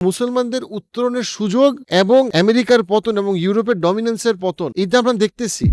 মুসলমানদের উত্তরণের সুযোগ এবং আমেরিকার পতন এবং ইউরোপের ডমিনেন্সের পতন এটা আমরা দেখতেছি।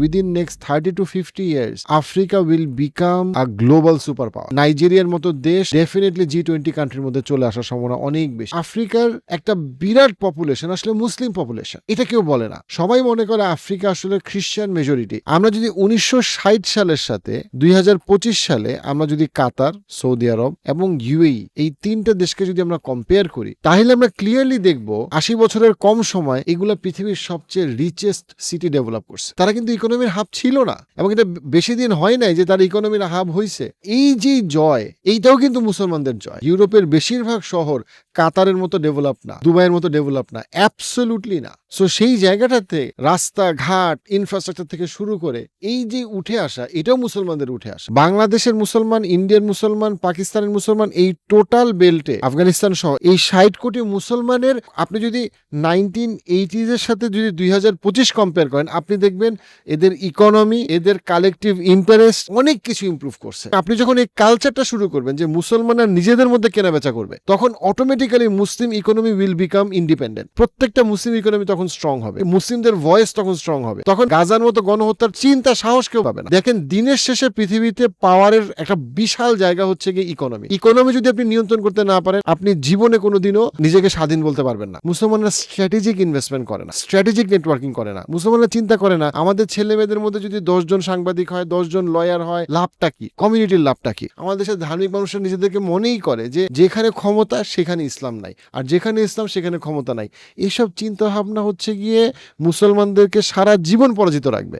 Within next thirty to fifty years Africa will become a global super power নাইজেরিয়ার মতো দেশ ডেফিনেটলি জি টোয়েন্টি কান্ট্রির মধ্যে চলে আসার সম্ভাবনা অনেক বেশি। আফ্রিকার একটা বিরাট পপুলেশন আসলে মুসলিম পপুলেশন এটা কেউ বলে না। সবাই মনে করে আফ্রিকা আসলে খ্রিস্টান মেজরিটি আমরা যদি উনিশশো ষাট সালের সাথে দুই হাজার পঁচিশ সালে আমরা যদি কাতার সৌদি আরব এবং ইউএই এই তিনটা দেশকে যদি আমরা কম্পেয়ার করি, তাহলে আমরা ক্লিয়ারলি দেখব আশি বছরের কম সময় এগুলো পৃথিবীর সবচেয়ে রিচেস্ট সিটি ডেভেলপ করছে। তারা কিন্তু ইকোনমির হাব ছিল না এবং এটা বেশি দিন হয় নাই যে তার ইকোনমির হাব হয়েছে এই যে জয়, এইটাও কিন্তু মুসলমানদের জয়। ইউরোপের বেশিরভাগ শহর কাতারের মতো ডেভেলপ না, দুবাইয়ের মতো ডেভেলপ না অ্যাবসোলুটলি না। সো সেই জায়গাটাতে রাস্তা, ঘাট ইনফ্রাস্ট্রাকচার থেকে শুরু করে এই যে উঠে আসা, এটাও মুসলমানদের উঠে আসা। বাংলাদেশের মুসলমান ইন্ডিয়ার মুসলমান, পাকিস্তানের মুসলমান, এই টোটাল বেল্টে আফগানিস্তান সহ এই ষাট কোটি মুসলমানের, আপনি যদি নাইনটিন এইটিজের সাথে যদি দুই হাজার পঁচিশ কম্পেয়ার করেন, আপনি দেখবেন এদের ইকোনমি এদের কালেকটিভ ইন্টারেস্ট অনেক কিছু ইমপ্রুভ করছে। আপনি যখন এই কালচারটা শুরু করবেন, যে মুসলমানরা নিজেদের মধ্যে কেনাবেচা করবে, তখন automatically Muslim economy will become independent প্রত্যেকটা মুসলিম ইকোনমি তখন স্ট্রং হবে। মুসলিমদের ভয়েস তখন স্ট্রং হবে। তখন গাজার মতো গণহত্যার চিন্তা, সাহস কেউ পাবে না। দেখেন, দিনের শেষে পৃথিবীতে পাওয়ারের একটা বিশাল জায়গা হচ্ছে গিয়ে ইকোনমি ইকোনমি যদি আপনি নিয়ন্ত্রণ করতে না পারেন, আপনি জীবনে কোনোদিনও নিজেকে স্বাধীন বলতে পারবেন না। মুসলমানরা স্ট্র্যাটেজিক ইনভেস্টমেন্ট করে না স্ট্র্যাটেজিক নেটওয়ার্কিং করে না। মুসলমানরা চিন্তা করে না, আমাদের ছেলে মেয়েদের মধ্যে যদি দশজন সাংবাদিক হয় দশজন লয়ার হয়, লাভটা কি? কমিউনিটির লাভটা কি? আমাদের দেশের ধার্মিক মানুষরা নিজেদেরকে মনেই করে যে যেখানে ক্ষমতা, সেখানে ইসলাম নাই। আর যেখানে ইসলাম, সেখানে ক্ষমতা নাই। এসব চিন্তা ভাবনা হচ্ছে গিয়ে মুসলমানদেরকে সারা জীবন পরাজিত রাখবে।